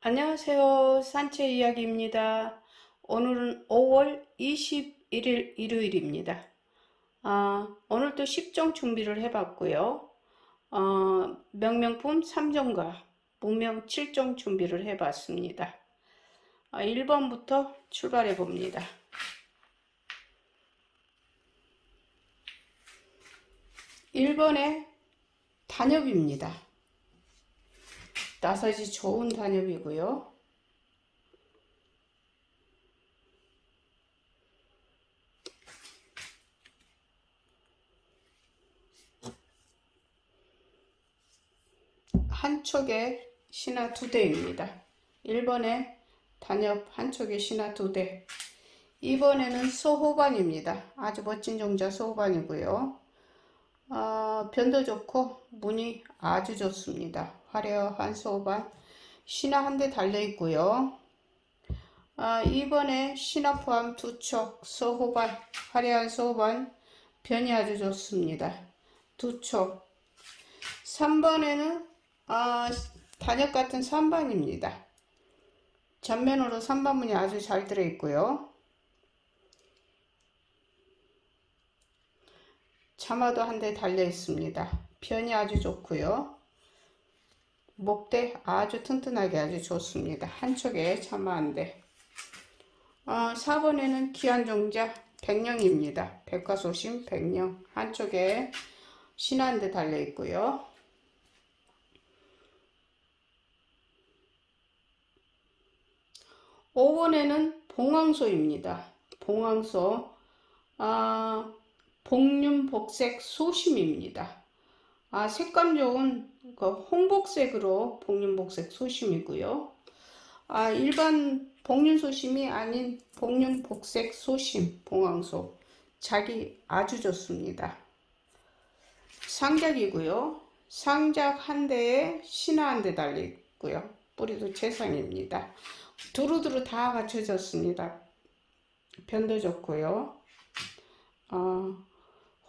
안녕하세요. 산채 이야기입니다. 오늘은 5월 21일 일요일입니다. 아, 오늘도 10종 준비를 해봤고요. 어, 명명품 3종과 무명 7종 준비를 해봤습니다. 아, 1번부터 출발해 봅니다. 1번에 단엽입니다. 나사지 좋은 단엽이고요. 한쪽에 신화 두 대입니다. 1번에 단엽 한쪽에 신화 두 대. 2번에는 소호반입니다. 아주 멋진 종자 소호반이고요. 어, 변도 좋고 무늬 아주 좋습니다. 화려한 소반 신화 한 대 달려 있고요. 아, 이번에 신화 포함 두촉 소호반 화려한 소반 변이 아주 좋습니다. 두 촉. 3번에는 아, 단역 같은 3번입니다. 전면으로 3번 문이 아주 잘 들어 있고요. 자마도 한 대 달려 있습니다. 변이 아주 좋고요. 목대 아주 튼튼하게 아주 좋습니다. 한쪽에 대. 어, 4번에는 귀한 종자 백령입니다. 백과소심 백령 한쪽에 신한대 달려 있고요. 5번에는 봉황소입니다. 봉황소 아, 복륜복색 소심입니다. 아, 색감 좋은 그 홍복색으로 복륜복색 소심이고요. 아, 일반 복륜 소심이 아닌 복륜복색 소심 봉황소 자기 아주 좋습니다. 상작이고요. 상작 한 대에 신화 한 대 달려 있고요. 뿌리도 재상입니다. 두루두루 다 갖춰졌습니다. 변도 좋고요. 어,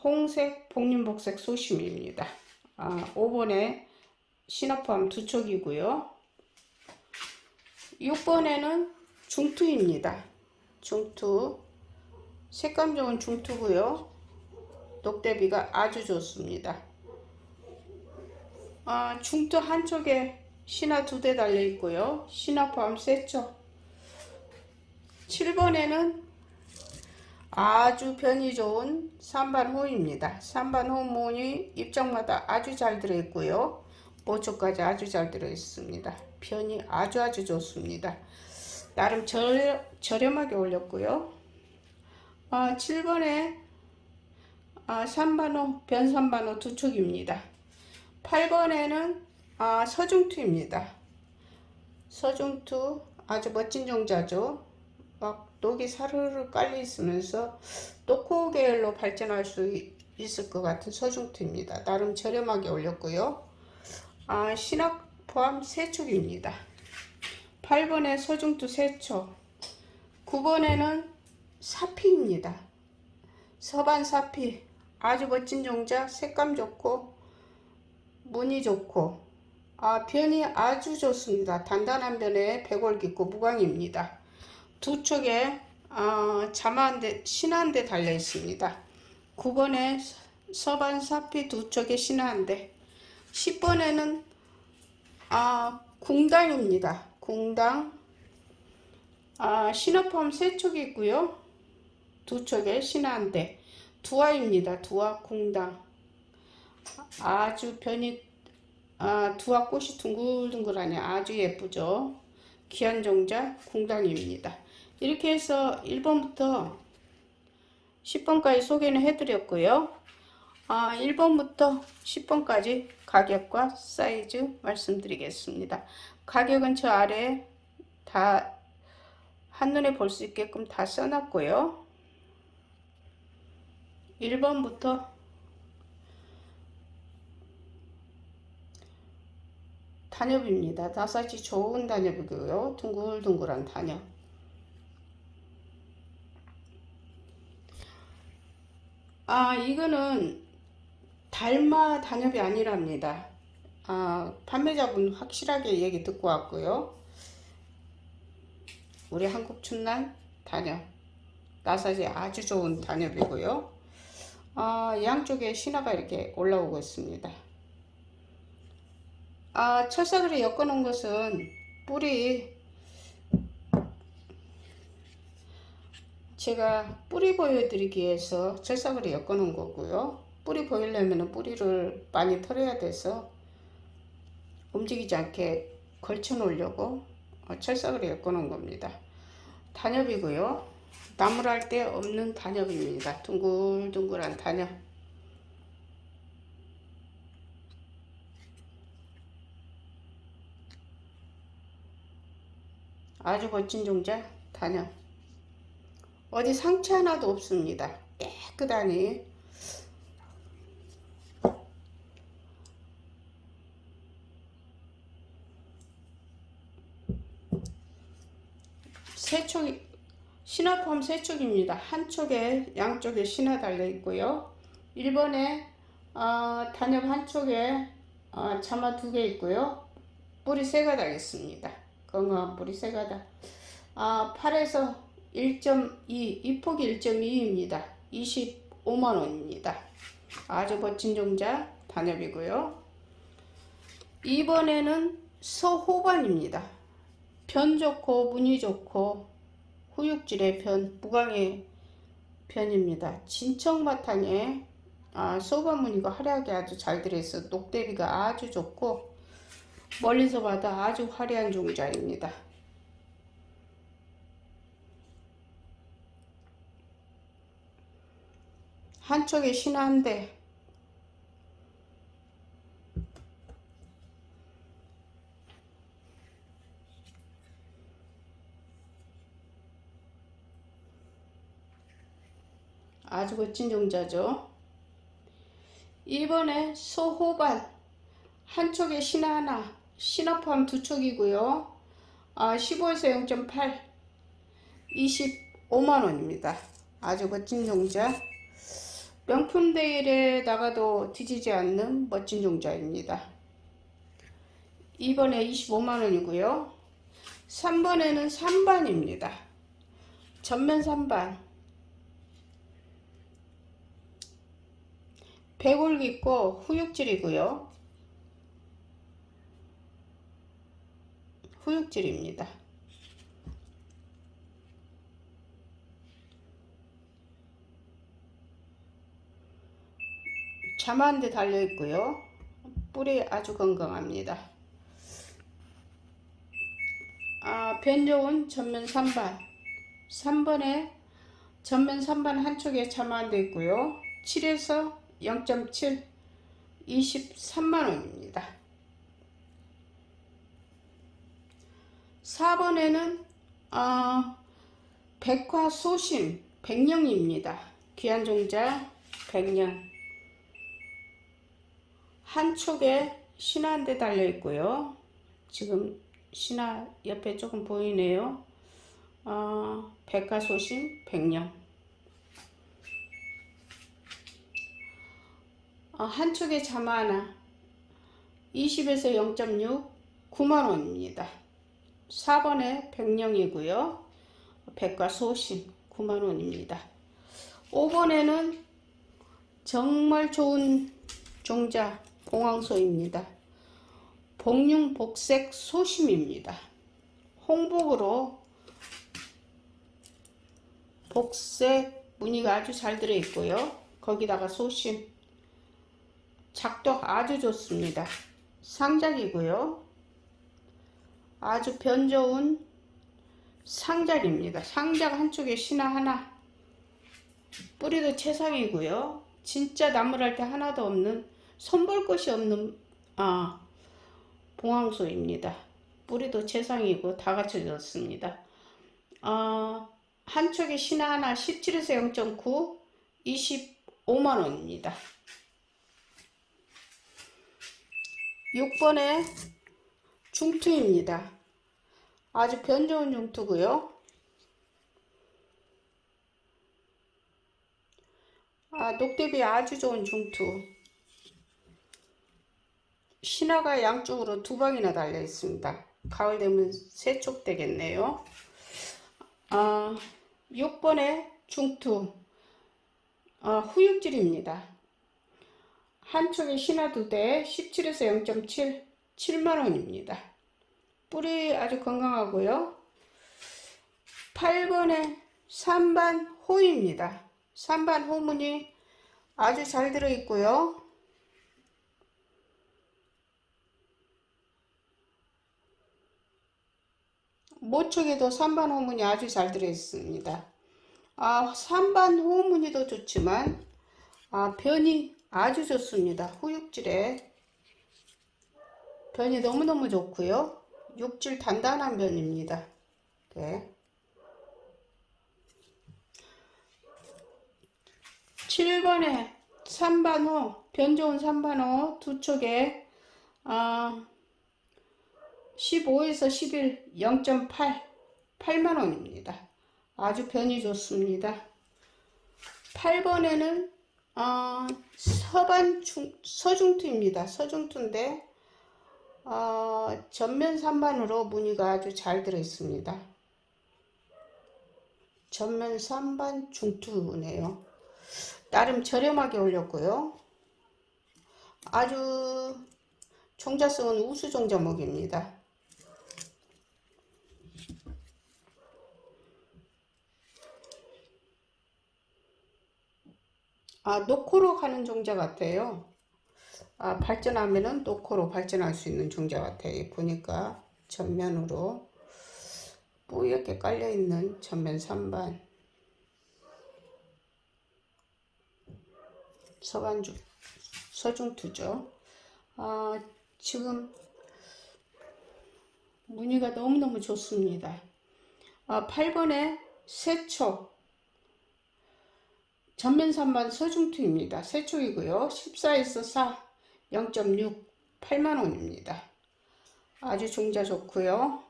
홍색, 복륜복색 소심입니다. 아, 5번에 신화포함 두 촉이고요. 6번에는 중투입니다. 중투. 색감 좋은 중투고요. 녹대비가 아주 좋습니다. 아, 중투 한쪽에 신화 두 대 달려 있고요. 신화 포함 세 촉. 7번에는 아주 변이 좋은 산반호입니다. 산반호 문이 입장마다 아주 잘 들어있고요. 모초까지 아주 잘 들어있습니다. 변이 아주 아주 좋습니다. 나름 저, 저렴하게 올렸고요. 아, 7번에 아, 산반호, 변산반호 두 촉입니다. 8번에는 아, 서중투입니다. 서중투 아주 멋진 종자죠. 막 녹이 사르르 깔려 있으면서 노코 계열로 발전할 수 있을 것 같은 서중투입니다. 나름 저렴하게 올렸고요. 아, 신학 포함 세촉입니다. 8번에 서중투 세촉 9번에는 사피입니다. 서반 사피 아주 멋진 종자 색감 좋고 무늬 좋고 아, 변이 아주 좋습니다. 단단한 변에 백월 깊고 무광입니다. 두 쪽에 어, 자마한대 신한대 달려 있습니다. 9번에 서반 사피 두 쪽에 신한대 10번에는 아, 궁당입니다. 궁당 아, 신호폼 세 촉이 있고요. 두 촉에 신한대 두화입니다. 두화 궁당 아주 변이 아, 두화 꽃이 둥글둥글하니 아주 예쁘죠. 귀한 종자 궁당입니다. 이렇게 해서 1번부터 10번까지 소개는 해드렸고요. 아, 1번부터 10번까지 가격과 사이즈 말씀드리겠습니다. 가격은 저 아래 다 한눈에 볼 수 있게끔 다 써놨고요. 1번부터 단엽입니다. 나사지 좋은 단엽이고요. 둥글둥글한 단엽. 아, 이거는 달마 단엽이 아니랍니다. 아, 판매자분 확실하게 얘기 듣고 왔고요. 우리 한국 춘난 단엽 나사지 아주 좋은 단엽이고요. 아, 양쪽에 신화가 이렇게 올라오고 있습니다. 아, 철사그리 엮어 놓은 것은 뿌리 제가 뿌리 보여드리기 위해서 철사그리 엮어 놓은 거고요. 뿌리 보이려면 뿌리를 많이 털어야 돼서 움직이지 않게 걸쳐 놓으려고 철사그리 엮어 놓은 겁니다. 단엽이고요. 나무랄 때 없는 단엽입니다. 둥글둥글한 단엽. 아주 멋진 종자 단엽. 어디 상처 하나도 없습니다. 깨끗하니 세 촉이 신화 포함 세 촉입니다. 한쪽에 양쪽에 신화 달려 있고요. 1번에 어, 단엽 한쪽에 어, 자마 두 개 있고요. 뿌리 세 가닥 있습니다. 건강한 뿌리 세 가닥. 아, 8에서 1.2, 이 폭이 1.2입니다. 25만 원입니다. 아주 멋진 종자 단엽이고요. 이번에는 서호반입니다. 편 좋고 무늬 좋고 후육질의 편, 무광의 편입니다. 진청 바탕에 아, 소반 무늬가 화려하게 아주 잘 들어있어 녹대비가 아주 좋고 멀리서 봐도 아주 화려한 종자입니다. 한쪽에 신화인데 아주 멋진 종자죠. 이번에 소호반 한쪽에 신화 하나, 신화 포함 두 촉이고요. 아, 15에서 0.8, 25만 원입니다. 아주 멋진 종자. 명품 데일에 나가도 뒤지지 않는 멋진 종자입니다. 2번에 25만 원이고요. 3번에는 3반입니다. 전면 3반. 백올 깊고 후육질이고요. 후육질입니다. 자만데 달려 있고요. 뿌리 아주 건강합니다. 아, 변 좋은 전면 3반. 3번에 전면 3반 한쪽에 자만돼 있고요. 7에서 0.7 23만원입니다. 4번에는 어, 백화 소심 백령입니다. 귀한 종자 백령 한쪽에 신화 한 대 달려 있고요. 지금 신화 옆에 조금 보이네요. 어, 백화 소심 백령 한쪽에 자마 하나 20에서 0.6 9만원입니다. 4번에 백령이고요. 백과 소신 9만원입니다. 5번에는 정말 좋은 종자 봉황소입니다. 복륜 복색 소심입니다. 홍복으로 복색 무늬가 아주 잘 들어있고요. 거기다가 소심 작도 아주 좋습니다. 상작이고요. 아주 변 좋은 상작입니다. 상작 한쪽에 신화 하나. 뿌리도 최상이고요. 진짜 나무랄 때 하나도 없는 손볼 것이 없는 아 봉황소입니다. 뿌리도 최상이고 다 갖춰졌습니다. 아, 한쪽에 신화 하나 17에서 0.9 25만원입니다. 6번에 중투입니다. 아주 변 좋은 중투고요. 아, 녹대비 아주 좋은 중투. 신화가 양쪽으로 두 방이나 달려 있습니다. 가을 되면 세쪽 되겠네요. 아, 6번에 중투 아, 후육질입니다. 한 촉에 신화 두대 17에서 0.7 7만원입니다. 뿌리 아주 건강하고요. 8번에 산반 호입니다. 산반 호문이 아주 잘 들어있고요. 모촉에도 산반 호문이 아주 잘 들어있습니다. 아, 산반 호문이도 좋지만 아, 변이 아주 좋습니다. 후육질에 변이 너무너무 좋고요. 육질 단단한 변입니다. 네. 7번에 3반호, 변 좋은 3반호 두 촉에 아, 15에서 11, 0.8, 8만원입니다. 아주 변이 좋습니다. 8번에는 어, 서반 중, 서중투입니다. 서중투인데 어, 전면 3반으로 무늬가 아주 잘 들어 있습니다. 전면 3반 중투네요. 나름 저렴하게 올렸고요. 아주 종자성은 우수 종자목입니다. 아, 노코로 가는 종자 같아요. 아, 발전하면은 노코로 발전할 수 있는 종자 같아요. 보니까 전면으로 뿌옇게 깔려있는 전면 3반 서반주 서중투죠. 아, 지금 무늬가 너무너무 좋습니다. 아, 8번에 세초 전면 3반 서중투입니다. 세촉이고요. 14에서 4, 0.6, 8만원입니다. 아주 종자 좋고요.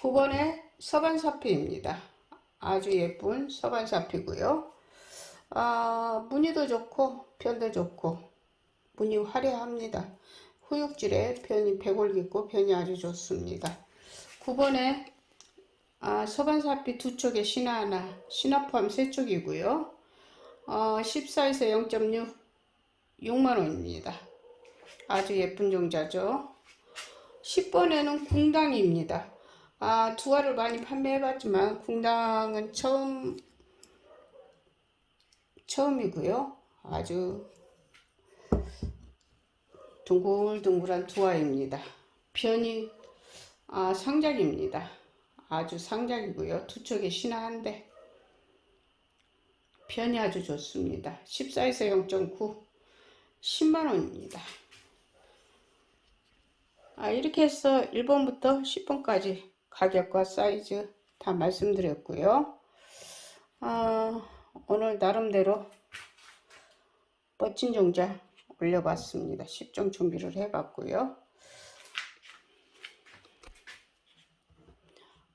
9번에 서반사피입니다. 아주 예쁜 서반사피고요. 아, 무늬도 좋고 변도 좋고 무늬 화려합니다. 후육질에 변이 백골기고 변이 아주 좋습니다. 9번에 아, 서반사피 두 쪽에 신화 하나, 신화 포함 세 쪽이고요. 어, 14에서 0.6 6만원입니다. 아주 예쁜 종자죠. 10번에는 궁당입니다. 아, 두 알을 많이 판매해봤지만 궁당은 처음 처음이고요. 아주 둥글둥글한 두아입니다. 변이 아, 상작입니다. 아주 상작이고요. 두 촉에 신화한데 변이 아주 좋습니다. 14에서 0.9 10만원입니다. 아, 이렇게 해서 1번부터 10번까지 가격과 사이즈 다 말씀드렸고요. 아, 오늘 나름대로 멋진 종자 올려봤습니다. 10종 준비를 해봤고요.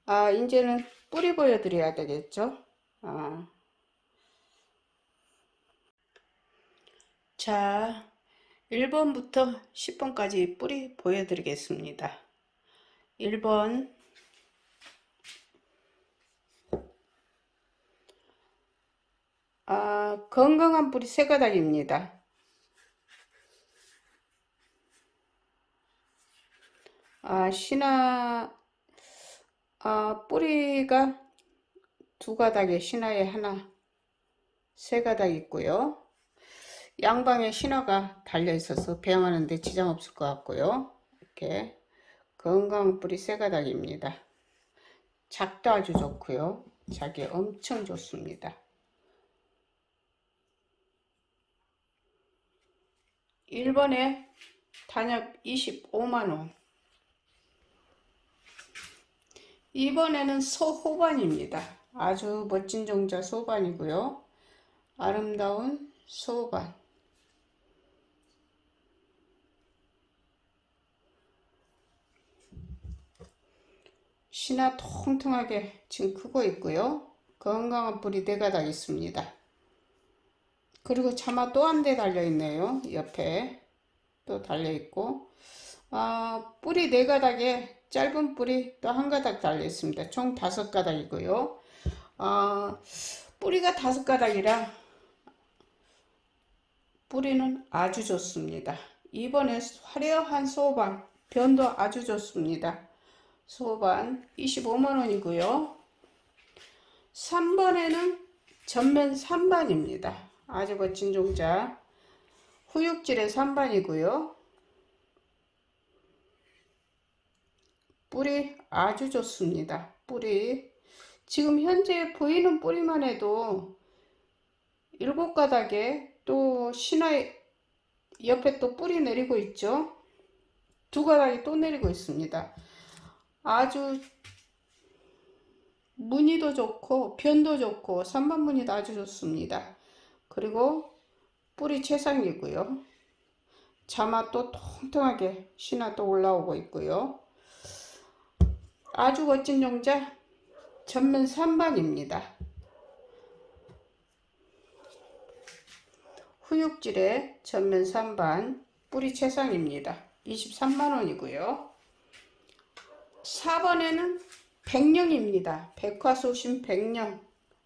아, 이제는 뿌리 보여드려야 되겠죠? 아. 자, 1번부터 10번까지 뿌리 보여드리겠습니다. 1번 아, 건강한 뿌리 세 가닥입니다. 아, 신화 아, 뿌리가 두 가닥에 신화에 하나 세 가닥 있고요. 양방에 신화가 달려 있어서 배양하는데 지장 없을 것 같고요. 이렇게 건강 뿌리 세 가닥입니다. 작도 아주 좋고요. 작이 엄청 좋습니다. 1번에 단엽 25만원 2번에는 소호반입니다. 아주 멋진 종자 소반이고요. 아름다운 소반 신화 통통하게 지금 크고 있고요. 건강한 뿌리 네 가닥 있습니다. 그리고 차마 또 한 대 달려 있네요. 옆에 또 달려 있고 아, 뿌리 네 가닥에 짧은 뿌리 또 한 가닥 달려 있습니다. 총 다섯 가닥이고요. 아, 뿌리가 다섯 가닥이라 뿌리는 아주 좋습니다. 이번에 화려한 소반 변도 아주 좋습니다. 소반 25만원이고요. 3번에는 전면 3반입니다. 아주 멋진 종자 후육질의 3반이고요. 뿌리 아주 좋습니다. 뿌리 지금 현재 보이는 뿌리만 해도 일곱 가닥에 또 신화 옆에 또 뿌리 내리고 있죠. 두 가닥이 또 내리고 있습니다. 아주 무늬도 좋고 변도 좋고 산반 무늬도 아주 좋습니다. 그리고 뿌리 최상이고요. 자마 또 통통하게 신화 또 올라오고 있고요. 아주 멋진 종자 전면 3반입니다. 후육질의 전면 3반 뿌리 최상입니다. 23만원이고요. 4번에는 백령입니다. 백화소신 백령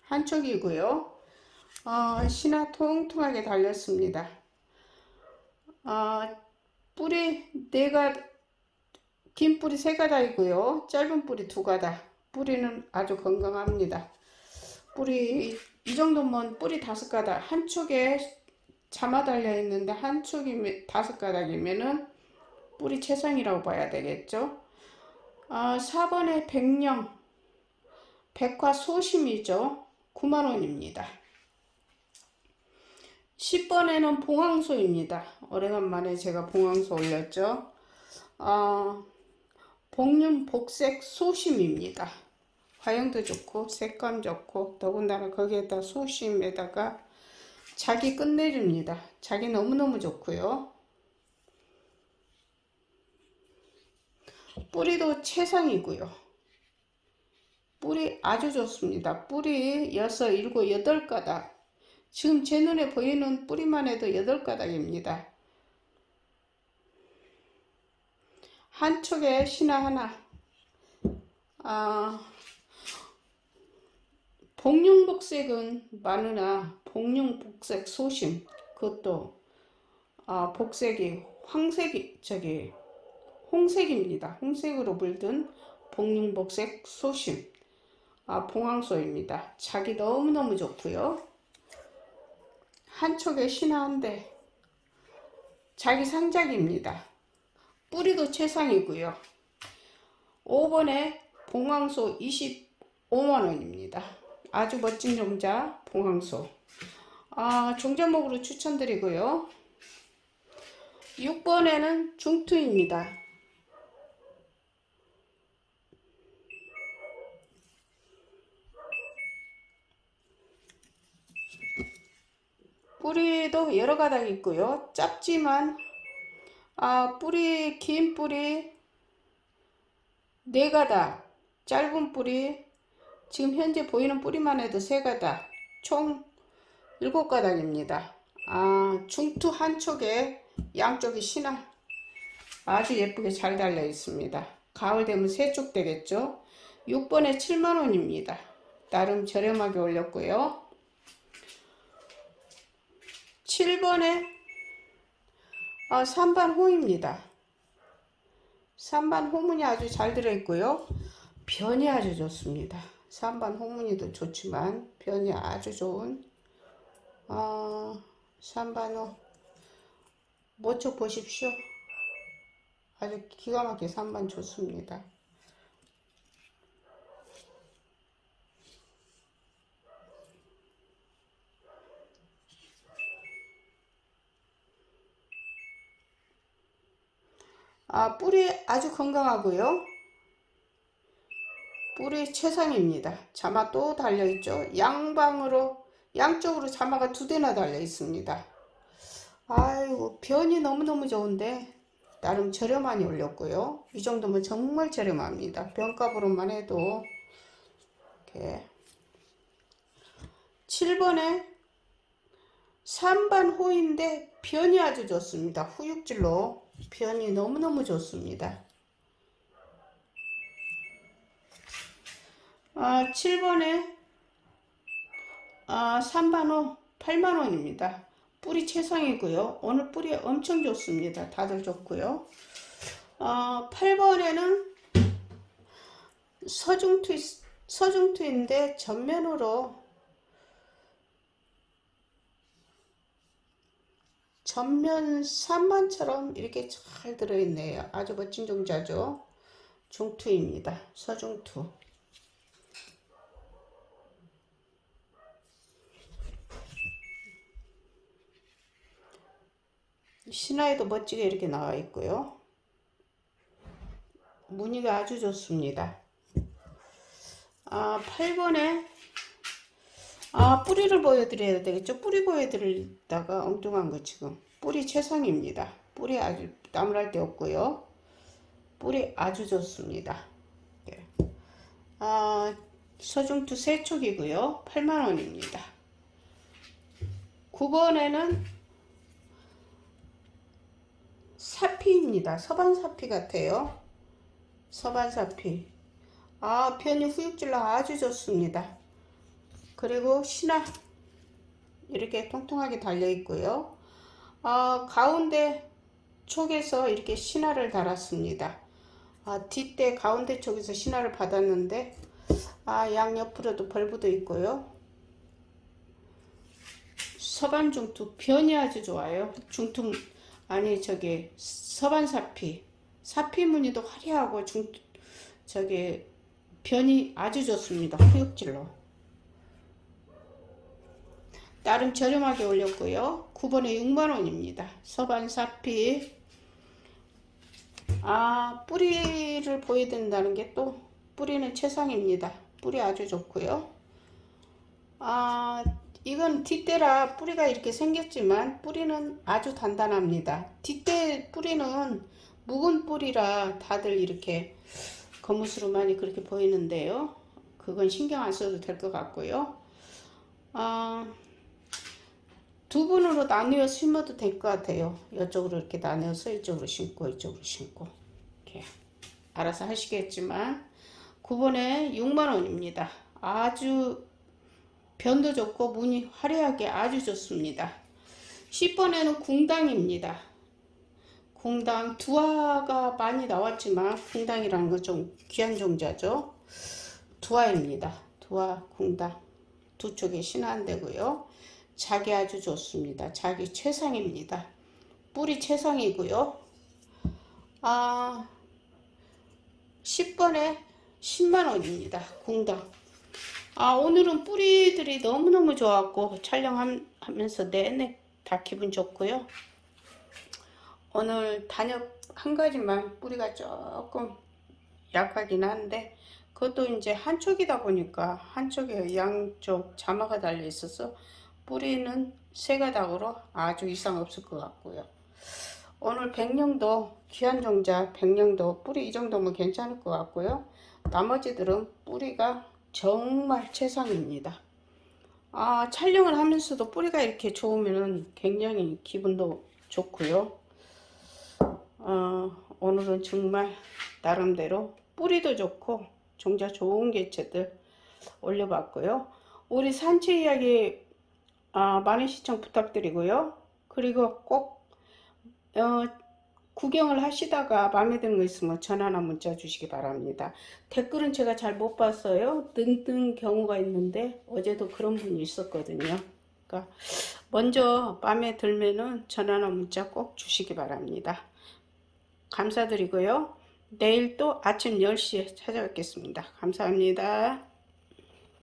한 촉이고요. 어, 신화 통통하게 달렸습니다. 어, 뿌리 네가 긴 뿌리 세 가닥이고요. 짧은 뿌리 두 가닥. 뿌리는 아주 건강합니다. 뿌리 이 정도면 뿌리 다섯 가닥 한 촉에 자마 달려 있는데 한 촉이 다섯 가닥이면은 뿌리 최상이라고 봐야 되겠죠. 아, 4번에 백령 백화 소심이죠. 9만원입니다. 10번에는 봉황소입니다. 오래간만에 제가 봉황소 올렸죠. 아, 복륜 복색 소심입니다. 화형도 좋고 색감 좋고 더군다나 거기에다 소심에다가 자기 끝내줍니다. 자기 너무너무 좋고요. 뿌리도 최상이고요. 뿌리 아주 좋습니다. 뿌리 6, 7, 8가닥 지금 제 눈에 보이는 뿌리만 해도 8가닥입니다. 한 촉에 신화 하나 아, 복륜복색은 많으나 복륜복색 소심 그것도 아, 복색이 황색이 저기 홍색입니다. 홍색으로 물든 복륜복색 소심 아, 봉황소입니다. 자기 너무너무 좋고요. 한 촉에 신화한데 자기 상작입니다. 뿌리도 최상이고요. 5번에 봉황소 25만원입니다. 아주 멋진 종자 봉황소 아, 종자목으로 추천드리고요. 6번에는 중투입니다. 뿌리도 여러 가닥 있고요. 짧지만 아, 뿌리 긴 뿌리 네 가닥, 짧은 뿌리 지금 현재 보이는 뿌리만 해도 세 가닥, 총 일곱 가닥입니다. 아, 중투 한 촉에 양쪽이 신화 아주 예쁘게 잘 달려 있습니다. 가을 되면 세 쪽 되겠죠? 6번에 7만원입니다. 나름 저렴하게 올렸고요. 7번에 아, 3반 호입니다. 3반 호문이 아주 잘 들어있고요. 변이 아주 좋습니다. 3반 호문이도 좋지만 변이 아주 좋은 어, 3반 호 모척 보십시오. 아주 기가 막히게 3반 좋습니다. 아, 뿌리 아주 건강하고요. 뿌리 최상입니다. 자마 또 달려있죠. 양방으로, 양쪽으로 자마가 두 대나 달려 있습니다. 아이고, 변이 너무너무 좋은데, 나름 저렴하니 올렸고요. 이 정도면 정말 저렴합니다. 변값으로만 해도, 이렇게. 7번에 3반 호인데, 변이 아주 좋습니다. 후육질로. 변이 너무너무 좋습니다. 아, 7번에 아, 3만원, 8만원입니다. 뿌리 최상이고요. 오늘 뿌리 엄청 좋습니다. 다들 좋고요. 어, 8번에는 서중투, 서중투인데 전면으로 전면 3만처럼 이렇게 잘 들어있네요. 아주 멋진 종자죠. 중투입니다. 서중투. 신화에도 멋지게 이렇게 나와 있고요. 무늬가 아주 좋습니다. 아, 8번에 아, 뿌리를 보여드려야 되겠죠? 뿌리 보여드리다가 엉뚱한 거 지금. 뿌리 최상입니다. 뿌리 아주 나무랄 데 없고요. 뿌리 아주 좋습니다. 예. 아, 서중투 세촉이고요. 8만원입니다. 9번에는 사피입니다. 서반사피 같아요. 서반사피. 아, 편이 후육질러 아주 좋습니다. 그리고 신화 이렇게 통통하게 달려 있고요. 아, 가운데 쪽에서 이렇게 신화를 달았습니다. 아, 뒷대 가운데 쪽에서 신화를 받았는데 아, 양옆으로도 벌브도 있고요. 서반 중투 변이 아주 좋아요. 중투 아니 저기 서반 사피 사피 무늬도 화려하고 중 저기 변이 아주 좋습니다. 후육질로. 나름 저렴하게 올렸고요. 9번에 6만원입니다. 서반 사피. 아, 뿌리를 보여드린다는 게 또 뿌리는 최상입니다. 뿌리 아주 좋고요. 아, 이건 뒷대라 뿌리가 이렇게 생겼지만 뿌리는 아주 단단합니다. 뒷대 뿌리는 묵은 뿌리라 다들 이렇게 거무스로 많이 그렇게 보이는데요. 그건 신경 안 써도 될 것 같고요. 아, 두 분으로 나누어 심어도 될 것 같아요. 이쪽으로 이렇게 나누어서 이쪽으로 심고 이쪽으로 심고 이렇게 알아서 하시겠지만 9번에 6만원입니다. 아주 변도 좋고 무늬 화려하게 아주 좋습니다. 10번에는 궁당입니다. 궁당 두화가 많이 나왔지만 궁당이라는 건 좀 귀한 종자죠. 두화입니다. 두화 궁당 두 쪽에 신한되고요. 자기 아주 좋습니다. 자기 최상입니다. 뿌리 최상이고요. 아 10번에 10만원입니다. 궁당 아 오늘은 뿌리들이 너무너무 좋았고 촬영하면서 내내 다 기분 좋고요. 오늘 단엽 한 가지만 뿌리가 조금 약하긴 한데 그것도 이제 한쪽이다 보니까 한쪽에 양쪽 자마가 달려 있어서 뿌리는 세 가닥으로 아주 이상 없을 것 같고요. 오늘 백령도 귀한 종자 백령도 뿌리 이 정도면 괜찮을 것 같고요. 나머지들은 뿌리가 정말 최상입니다. 아, 촬영을 하면서도 뿌리가 이렇게 좋으면 굉장히 기분도 좋고요. 어, 오늘은 정말 나름대로 뿌리도 좋고 종자 좋은 개체들 올려봤고요. 우리 산채 이야기 아, 많은 시청 부탁드리고요. 그리고 꼭 어, 구경을 하시다가 마음에 드는 거 있으면 전화나 문자 주시기 바랍니다. 댓글은 제가 잘 못 봤어요. 등등 경우가 있는데 어제도 그런 분이 있었거든요. 그러니까 먼저 마음에 들면은 전화나 문자 꼭 주시기 바랍니다. 감사드리고요. 내일 또 아침 10시에 찾아뵙겠습니다. 감사합니다.